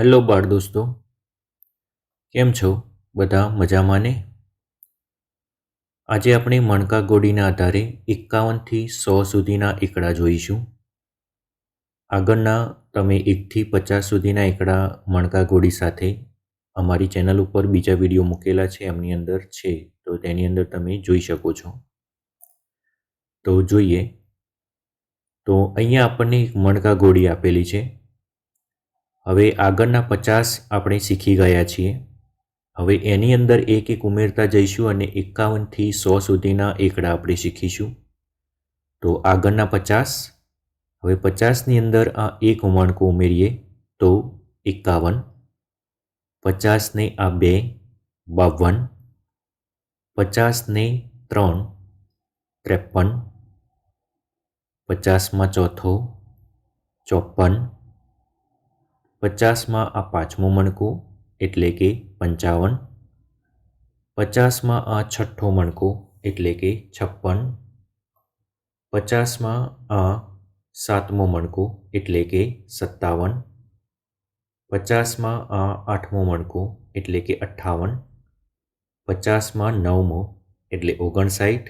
Hello બાળ દોસ્તો. કેમ છો? બધા મજામાં ને? આજે આપણે મણકા ગોળીના આધારે એકાવનથી સો સુધીના એકડા જોઈશું. આગળના તમે એકથી પચાસ સુધીના એકડા મણકા ગોળી સાથે અમારી ચેનલ ઉપર બીજા વીડિયો મૂકેલા છે, એમની અંદર છે, તો તેની અંદર તમે જોઈ શકો છો. તો જોઈએ. તો અહીંયા આપણને એક મણકા ગોળી આપેલી છે. હવે આગળના પચાસ આપણે શીખી ગયા છીએ. હવે એની અંદર એક એક ઉમેરતા જઈશું અને એકાવનથી સો સુધીના એકડા આપણે શીખીશું. તો આગળના પચાસ. હવે પચાસની અંદર આ એક ઉમાણકું ઉમેરીએ તો એકાવન. પચાસને આ બે, બાવન. પચાસને ત્રણ, ત્રેપન. પચાસમાં ચોથો, ચોપન. પચાસમાં આ પાંચમું મણકું એટલે કે પંચાવન. પચાસમાં આ છઠ્ઠો મણકો એટલે કે છપ્પન. પચાસમાં આ સાતમો મણકો એટલે કે સત્તાવન. પચાસમાં આ આઠમો મણકો એટલે કે અઠ્ઠાવન. પચાસમાં નવમો એટલે ઓગણસાઠ.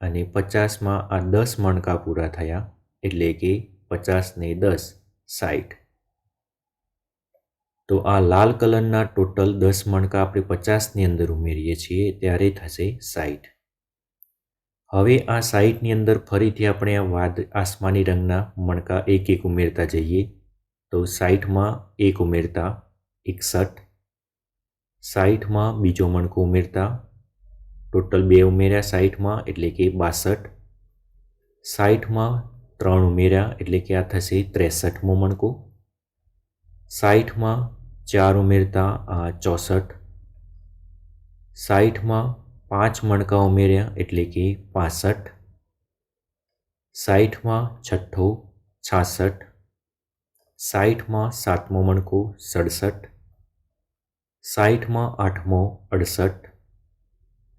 અને પચાસમાં આ દસ મણકા પૂરા થયા એટલે કે પચાસને દસ સાઠ. તો આ લાલ કલરના ટોટલ દસ મણકા આપણે પચાસની અંદર ઉમેરીએ છીએ, ત્યારે થશે સાઠ હવે આ સાઈઠની અંદર ફરીથી આપણે આ વાદ આસમાની રંગના મણકા એક એક ઉમેરતા જઈએ. તો સાઈઠમાં એક ઉમેરતા એકસઠ, સાઈઠમાં બીજો મણકો ઉમેરતા ટોટલ બે ઉમેર્યા સાઈઠમાં એટલે કે બાસઠ, સાઈઠમાં ત્રણ ઉમેર્યા એટલે કે આ થશે ત્રેસઠમો મણકો સાઠમાં ચાર ઉમેરતા આ ચોસઠ. સાઠમાં પાંચ મણકા ઉમેર્યા એટલે કે પાસઠ. સાઠમાં છઠ્ઠો, છાસઠ. સાઠમાં સાતમો મણકો, સડસઠ. સાઠમાં આઠમો, અડસઠ.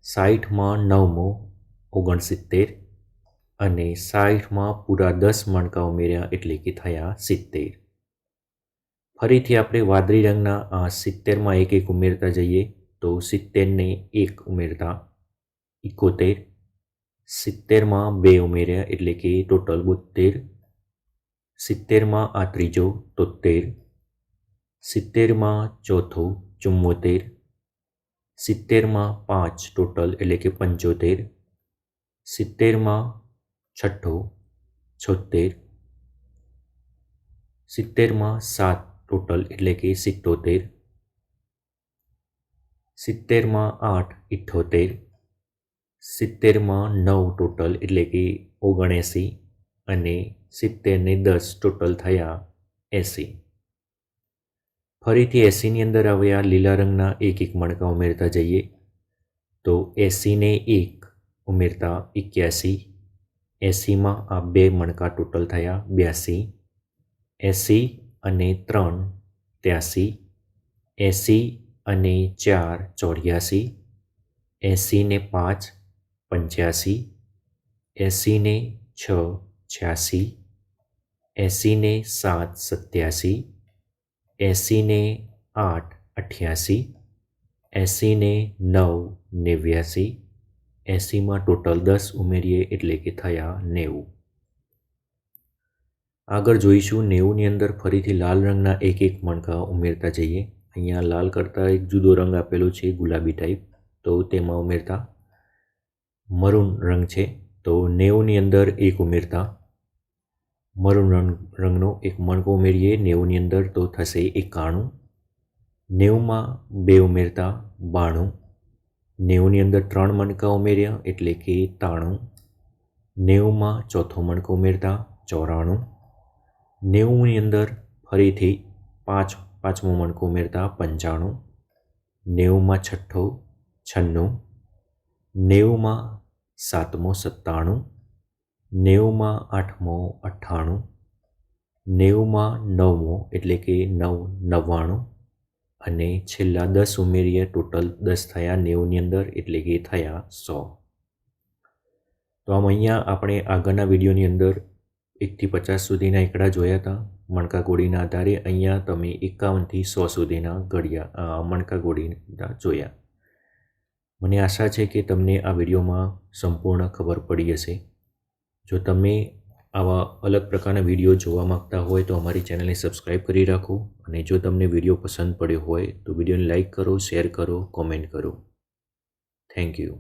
સાઠમાં નવમો, ઓગણસિત્તેર. અને સાઠમાં પૂરા દસ મણકા ઉમેર્યા એટલે કે થયા સિત્તેર. ફરીથી આપણે વાદળી રંગના આ સિત્તેરમાં એક એક ઉમેરતા જઈએ તો સિત્તેરને એક ઉમેરતા એકોતેર સિત્તેરમાં બે ઉમેર્યા એટલે કે ટોટલ બોતેર સિત્તેરમાં આ ત્રીજો તોતેર સિત્તેરમાં ચોથો ચુમ્મોતેર. સિત્તેરમાં પાંચ ટોટલ એટલે કે પંચોતેર. સિત્તેરમાં છઠ્ઠો છોતેર સિત્તેરમાં સાત ટોટલ એટલે કે સિત્તોતેર. સિત્તેરમાં આઠ ઇઠ્ઠોતેર સિત્તેરમાં નવ ટોટલ એટલે કે ઓગણએંસી અને સિત્તેરને દસ ટોટલ થયા એંસી. ફરીથી એંસીની અંદર હવે આ લીલા રંગના એક એક મણકા ઉમેરતા જઈએ. તો એંસીને એક ઉમેરતા એક્યાસી. એંસીમાં આ બે મણકા ટોટલ થયા બ્યાસી. એંસી અને ત્રણ ત્યાંસી, એંસી અને ચાર ચોર્યાસી એંસીને પાંચ પંચ્યાસી એંસીને છ છ્યાસી એંસીને સાત સત્યાસી એંસીને આઠ અઠ્યાસી એંસીને નવ નેવ્યાસી એંસીમાં ટોટલ દસ ઉમેરીએ એટલે કે થયા નેવું. આગળ જોઈશું નેવુંની અંદર ફરીથી લાલ રંગના એક એક મણકા ઉમેરતા જઈએ. અહીંયા લાલ કરતાં એક જુદો રંગ આપેલો છે, ગુલાબી ટાઈપ તો તેમાં ઉમેરતા મરૂન રંગ છે. તો નેવુંની અંદર એક ઉમેરતા મરૂન રંગ, રંગનો એક મણકો ઉમેરીએ. નેવુંની અંદર તો થશે એકાણું નેવુંમાં બે ઉમેરતા બાણું. નેવુંની અંદર ત્રણ મણકા ઉમેર્યા એટલે કે તાણું. નેવુંમાં ચોથો મણકો ઉમેરતા ચોરાણું. નેવુંની અંદર ફરીથી પાંચ, પાંચમું મણકું ઉમેરતા પંચાણું, નેવુંમાં છઠ્ઠો, છન્નું, નેવુંમાં સાતમો સત્તાણું, નેવુંમાં આઠમો અઠ્ઠાણું, નેવુંમાં નવમો એટલે કે નવ, નવ્વાણું અને છેલ્લા દસ ઉમેરીએ ટોટલ દસ થયા નેવુંની અંદર એટલે કે થયા સો. તો આમ અહીંયા આપણે આગળના વિડીયોની અંદર એકથી પચાસ સુધીના એકડા જોયા હતા મણકા ગોળીના આધારે અહીંયા તમે એકાવનથી સો સુધીના ઘડિયા મણકા ગોળીના જોયા. મને આશા છે કે તમને આ વિડીયોમાં સંપૂર્ણ ખબર પડી હશે. જો તમે આવા અલગ પ્રકારના વીડિયો જોવા માંગતા હોય તો અમારી ચેનલને સબસ્ક્રાઈબ કરી રાખો અને જો તમને વીડિયો પસંદ પડ્યો હોય તો વિડીયોને લાઇક કરો, શેર કરો, કોમેન્ટ કરો. Thank you.